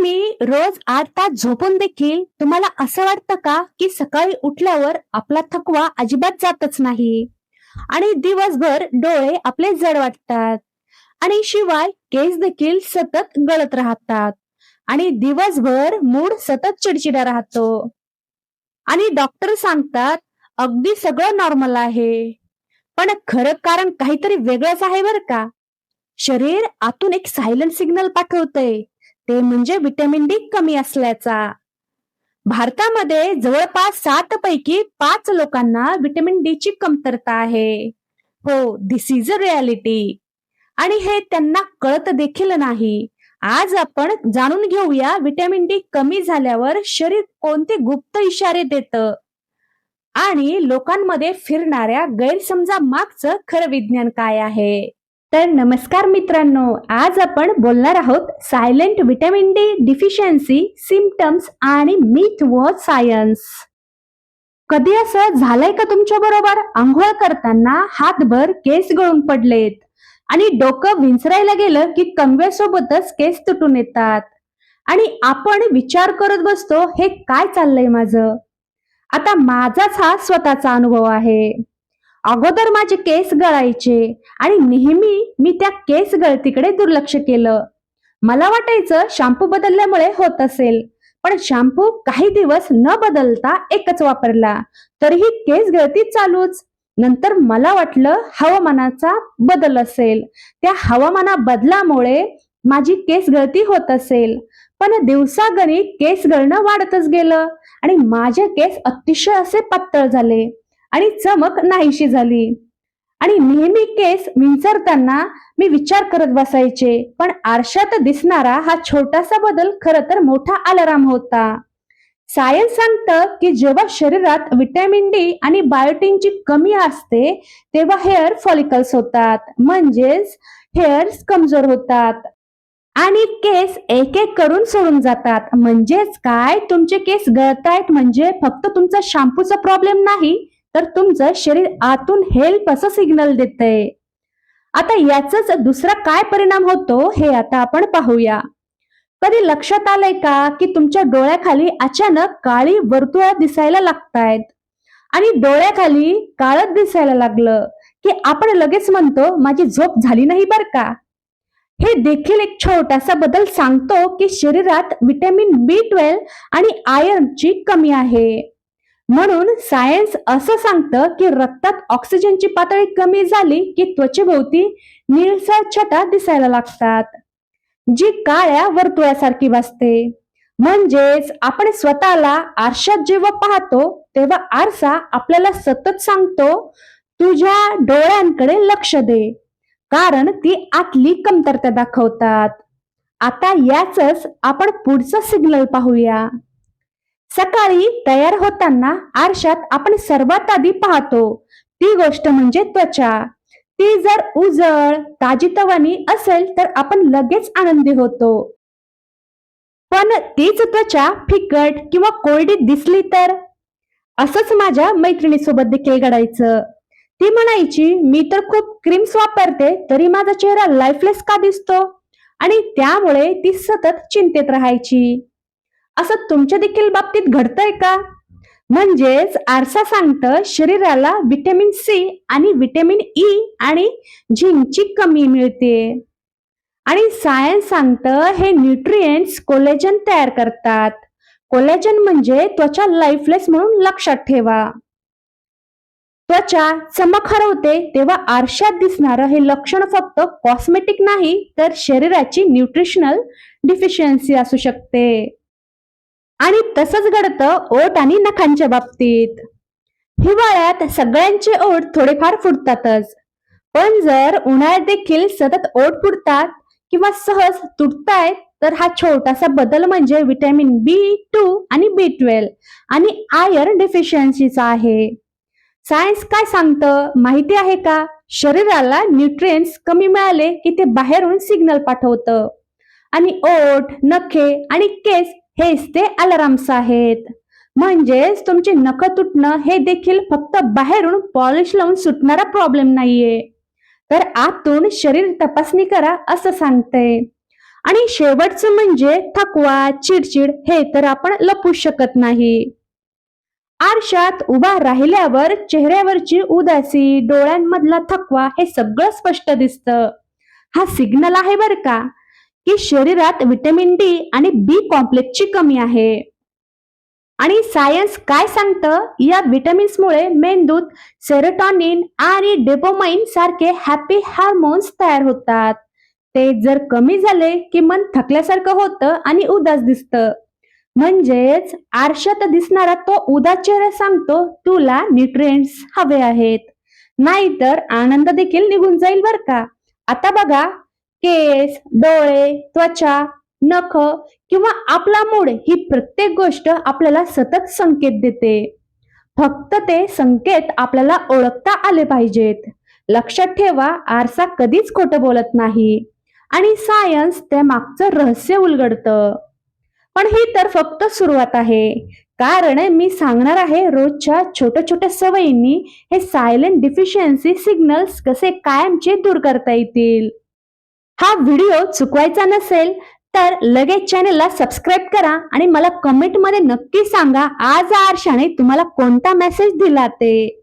तुम्ही रोज आठ तास झोपून देखील तुम्हाला असं वाटतं का की सकाळी उठल्यावर आपला थकवा अजिबात जातच नाही? आणि दिवसभर डोळे आपले जड वाटतात. आणि शिवाय केस देखील सतत गळत राहतात. आणि दिवसभर मूड सतत चिडचिडा राहतो. आणि डॉक्टर सांगतात अगदी सगळं नॉर्मल आहे. पण खरं कारण काहीतरी वेगळंच आहे बरं का? शरीर आतून एक सायलेंट सिग्नल पाठवतंय. ते म्हणजे विटॅमिन डी कमी असल्याचा. भारतामध्ये जवळपास सात पैकी पाच लोकांना विटॅमिन डी ची कमतरता आहे. हो दिस इज अ रियालिटी आणि हे त्यांना कळत देखील नाही. आज आपण जाणून घेऊया विटॅमिन डी कमी झाल्यावर शरीर कोणते गुप्त इशारे देतं? आणि लोकांमध्ये फिरणाऱ्या गैरसमजा मागचं खरं विज्ञान काय आहे? तर नमस्कार मित्रांनो आज आपण बोलणार आहोत silent vitamin D deficiency symptoms आणि मिथ व सायन्स कधी असं झालंय का तुमच्या बरोबर? आंघोळ करताना हातभर केस गळून पडलेत. आणि डोकं विंचरायला गेलं की कंगव्यासोबतच केस तुटून येतात. आणि आपण विचार करत बसतो हे काय चाललंय माझं? आता माझाच हा स्वतःचा अनुभव आहे. अगोदर माझे केस गळायचे आणि नेहमी मी त्या केस गळतीकडे दुर्लक्ष केलं. मला वाटायचं शॅम्पू बदलल्यामुळे होत असेल पण शॅम्पू काही दिवस न बदलता एकच वापरला तरीही केस गळती चालूच. नंतर मला वाटलं हवामानाचा बदल असेल. त्या हवामाना बदलामुळे माझी केस गळती होत असेल. पण दिवसागणिक केस गळणं वाढतच गेलं आणि माझे केस अतिशय असे पातळ झाले. आणि चमक नाहीशी झाली. आणि नेहमी केस विंचरताना मी विचार करत बसायचे पण आरशात दिसणारा हा छोटासा बदल खर तर मोठा अलाराम होता. सायन्स सांगतं की जेव्हा शरीरात विटॅमिन डी आणि बायोटिनची कमी असते तेव्हा हेअर फॉलिकल्स होतात म्हणजेच हेअर्स कमजोर होतात. आणि केस एक एक करून सोडून जातात. म्हणजेच काय? तुमचे केस गळतायत म्हणजे फक्त तुमचा शॅम्पूचा प्रॉब्लेम नाही? तर तुमचं शरीर आतून हेल्प असं सिग्नल देतंय. आता याचाच दुसरा काय परिणाम होतो हे आता आपण पाहूया. कधी लक्षात आलंय का की तुमच्या डोळ्याखाली अचानक काळी वर्तुळ दिसायला लागतायत? आणि डोळ्याखाली काळत दिसायला लागलं की आपण लगेच म्हणतो माझी झोप झाली नाही बर का? हे देखील एक छोटासा बदल सांगतो की शरीरात विटॅमिन बी ट्वेल्व आणि आयर्नची कमी आहे. म्हणून सायन्स असं सांगतं की रक्तात ऑक्सिजनची पातळी कमी झाली की त्वचेभोवती निळसर छटा दिसायला लागतात जी काळ्या वर्तुळासारखी वाजते म्हणजेच आपण स्वतःला आरशात जेव्हा पाहतो तेव्हा आरसा आपल्याला सतत सांगतो तुझ्या डोळ्यांकडे लक्ष दे. कारण ती आतली कमतरता दाखवतात. आता याच आपण पुढचं सिग्नल पाहूया. सकाळी तयार होताना आरशात आपण सर्वात आधी पाहतो. ती गोष्ट म्हणजे त्वचा. ती जर उजळ ताजीतवानी असेल तर आपण लगेच आनंदी होतो. पण तीच त्वचा फिकट किंवा कोरडी दिसली तर? असंच माझ्या मैत्रिणीसोबत देखील घडायचं. ती म्हणायची मी तर खूप क्रीम्स वापरते तरी माझा चेहरा लाईफलेस का दिसतो? आणि त्यामुळे ती सतत चिंतेत राहायची. असं तुमच्या देखील बाबतीत घडतंय का? म्हणजेच आरसा सांगतं शरीराला विटॅमिन सी आणि विटॅमिन ई आणि झिंकची कमी मिळते. आणि सायन्स सांगतं हे न्यूट्रिएंट्स कोलेजन तयार करतात. कोलेजन म्हणजे त्वचा लाईफलेस म्हणून लक्षात ठेवा. त्वचा चमक हरवते तेव्हा आरशात दिसणारं हे लक्षण फक्त कॉस्मेटिक नाही तर शरीराची न्यूट्रिशनल डिफिशियन्सी असू शकते. आणि तसंच घडतं ओठ आणि नखांच्या बाबतीत. हिवाळ्यात सगळ्यांचे ओठ थोडेफार फुटतातच. पण जर उन्हाळ्यात देखील सतत ओठ फुटतात किंवा सहज तुटतायत तर हा छोटासा बदल म्हणजे विटॅमिन बी टू आणि बी ट्वेल्व आणि आयर्न डेफिशियन्सीचा आहे. सायन्स काय सांगतं माहिती आहे का? शरीराला न्यूट्रिएंट्स कमी मिळाले की ते बाहेरून सिग्नल पाठवतं. आणि ओठ नखे आणि केस हेच ते अलाराम्स आहेत म्हणजेच तुमचे नख तुटणं हे देखील फक्त बाहेरून पॉलिश लावून सुटणारा प्रॉब्लेम नाहीये. तर आतून शरीर तपासणी करा असं सांगते. आणि शेवटचं म्हणजे थकवा चिडचिड हे तर आपण लपू शकत नाही. आरशात उभा राहिल्यावर चेहऱ्यावरची उदासी डोळ्यांमधला थकवा हे सगळं स्पष्ट दिसतं. हा सिग्नल आहे बर का? की शरीरात विटॅमिन डी आणि बी कॉम्प्लेक्सची कमी आहे. आणि सायन्स काय सांगतं? या विटॅमिन्समुळे मेंदूत सेरोटॉनिन आणि डेपोमाइन सारखे हॅपी हार्मोन्स तयार होतात. ते जर कमी झाले की मन थकल्यासारखं होतं आणि उदास दिसतं. म्हणजेच आरशात दिसणारा तो उदास चेहरा सांगतो तुला न्यूट्रिएंट्स हवे आहेत. नाहीतर आनंद देखील निघून जाईल बर का. आता बघा केस डोळे त्वचा नख किंवा आपला मूड ही प्रत्येक गोष्ट आपल्याला सतत संकेत देते. फक्त ते संकेत आपल्याला ओळखता आले पाहिजेत. लक्षात ठेवा आरसा कधीच खोटं बोलत नाही. आणि सायन्स त्या मागचं रहस्य उलगडतं. पण ही तर फक्त सुरुवात आहे. कारण मी सांगणार आहे रोजच्या छोट्या छोट्या सवयींनी हे सायलेंट डिफिशियन्सी सिग्नल्स कसे कायमचे दूर करता येतील. हा व्हिडिओ चुकवायचा नसेल तर लगेच चॅनलला सबस्क्राईब करा आणि मला कमेंटमध्ये नक्की सांगा. आज आरशाने तुम्हाला कोणता मेसेज दिला ते?